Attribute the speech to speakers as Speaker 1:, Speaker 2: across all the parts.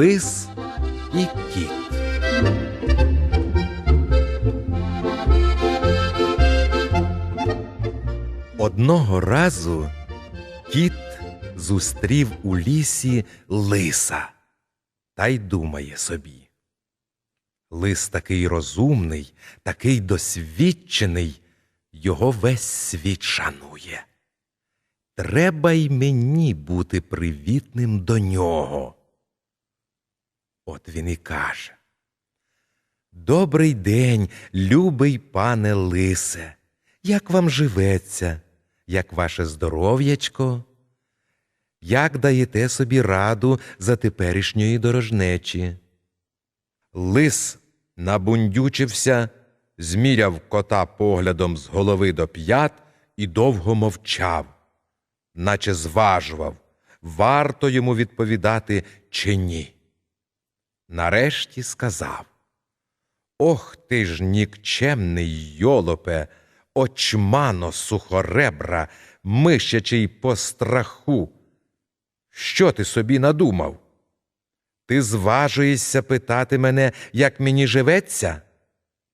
Speaker 1: Лис і кіт. Одного разу кіт зустрів у лісі лиса та й думає собі. Лис такий розумний, такий досвідчений, його весь світ шанує. Треба й мені бути привітним до нього. От він і каже. Добрий день, любий пане лисе. Як вам живеться, як ваше здоров'ячко? Як даєте собі раду за теперішньої дорожнечі? Лис набундючився, зміряв кота поглядом з голови до п'ят і довго мовчав, наче зважував, варто йому відповідати чи ні. Нарешті сказав Ох ти ж нікчемний йолопе, очмано сухоребра, мишячий по страху. Що ти собі надумав? Ти зважуєшся питати мене, як мені живеться?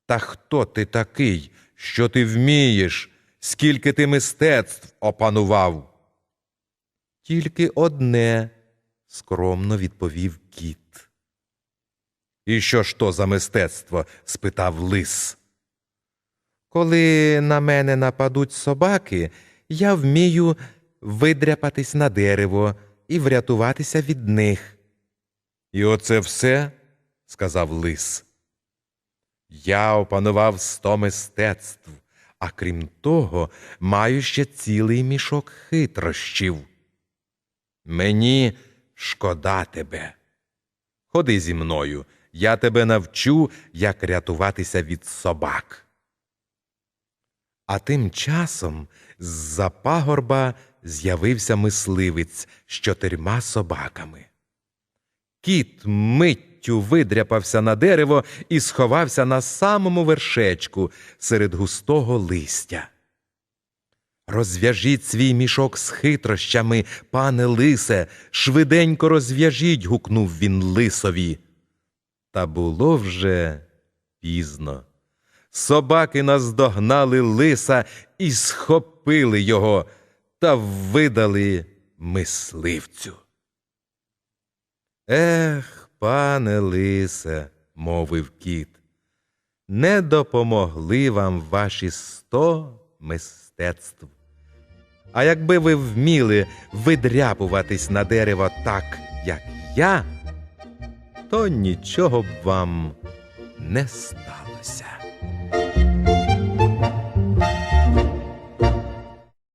Speaker 1: Та хто ти такий, що ти вмієш, скільки ти мистецтв опанував? Тільки одне, скромно відповів кіт. І що ж то за мистецтво? спитав лис. Коли на мене нападуть собаки, я вмію видряпатись на дерево і врятуватися від них. І оце все, сказав лис. Я опанував сто мистецтв, а крім того, маю ще цілий мішок хитрощів. Мені шкода тебе. Ходи зі мною, я тебе навчу, як рятуватися від собак. А тим часом з-за пагорба з'явився мисливець з чотирма собаками. Кіт миттю видряпався на дерево і сховався на самому вершечку серед густого листя. Розв'яжіть свій мішок з хитрощами, пане лисе, швиденько розв'яжіть, гукнув він лисові. Та було вже пізно. Собаки наздогнали лиса і схопили його та видали мисливцю. Ех, пане лисе, мовив кіт, не допомогли вам ваші сто мистецтв. А якби ви вміли видряпуватись на дерево так, як я, то нічого б вам не сталося.